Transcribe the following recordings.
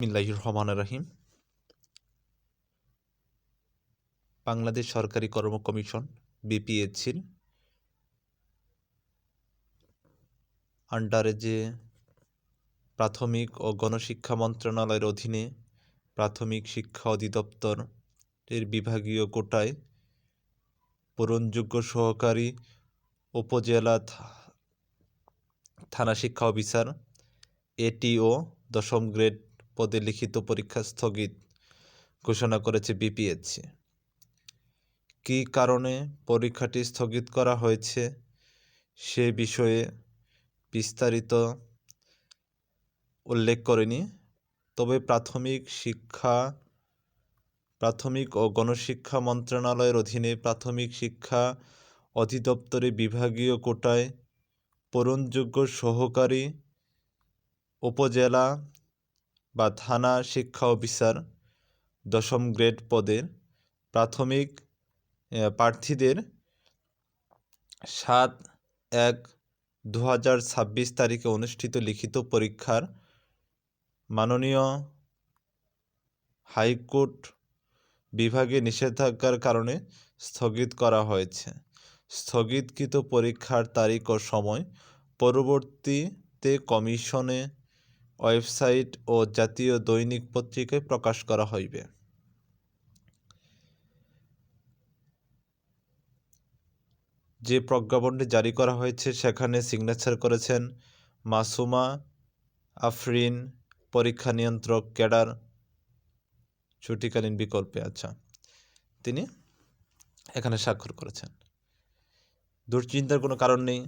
বিসমিল্লাহির রহমান রাহিম। বাংলাদেশ সরকারি কর্ম কমিশন বিপিএসসির আন্ডারে যে প্রাথমিক ও গণশিক্ষা মন্ত্রণালয়ের অধীনে প্রাথমিক শিক্ষা অধিদপ্তর এর বিভাগীয় কোটায় পূরণযোগ্য সহকারী উপজেলা থানা শিক্ষা অফিসার এটিও দশম গ্রেড পদে লিখিত পরীক্ষা স্থগিত ঘোষণা করেছে বিপিএসসি। কী কারণে পরীক্ষাটি স্থগিত করা হয়েছে সে বিষয়ে বিস্তারিত উল্লেখ করেনি, তবে প্রাথমিক শিক্ষা, প্রাথমিক ও গণশিক্ষা মন্ত্রণালয়ের অধীনে প্রাথমিক শিক্ষা অধিদপ্তরে বিভাগীয় কোটায় পূরণযোগ্য সহকারী উপজেলা বা থানা শিক্ষা অফিসার দশম গ্রেড পদের প্রাথমিক প্রার্থীদের সাত এক দু হাজার ছাব্বিশ তারিখে অনুষ্ঠিত লিখিত পরীক্ষার মাননীয় হাইকোর্ট বিভাগে নিষেধাজ্ঞার কারণে স্থগিত করা হয়েছে। স্থগিতকৃত পরীক্ষার তারিখ ও সময় পরবর্তীতে কমিশনে ওয়েবসাইট ও জাতীয় দৈনিক পত্রিকায় প্রকাশ করা হইবে। যে প্রজ্ঞাপনটি জারি করা হয়েছে, সেখানে সিগনেচার করেছেন মাসুমা আফরিন, পরীক্ষা নিয়ন্ত্রক, ক্যাডার, ছুটিকালীন বিকল্পে। আচ্ছা তিনি এখানে স্বাক্ষর করেছেন। দুশ্চিন্তার কোনো কারণ নেই।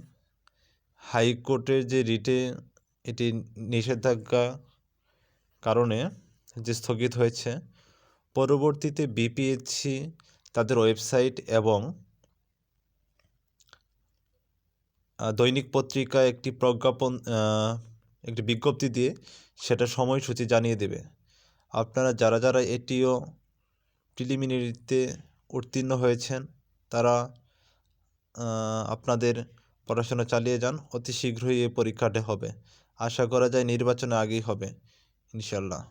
হাইকোর্টের যে রিটে এটি নিষেধাজ্ঞা কারণে যে স্থগিত হয়েছে। পরবর্তীতে বিপিএসসি তাদের ওয়েবসাইট এবং দৈনিক পত্রিকা একটি প্রজ্ঞাপন একটি বিজ্ঞপ্তি দিয়ে সেটা সময়সূচি জানিয়ে দেবে। আপনারা যারা যারা এটিও প্রিলিমিনারিতে উত্তীর্ণ হয়েছেন, তারা আপনাদের পড়াশোনা চালিয়ে যান। অতি শীঘ্রই এই পরীক্ষাটা হবে। আশা করা যায় নির্বাচনের আগেই হবে ইনশাল্লাহ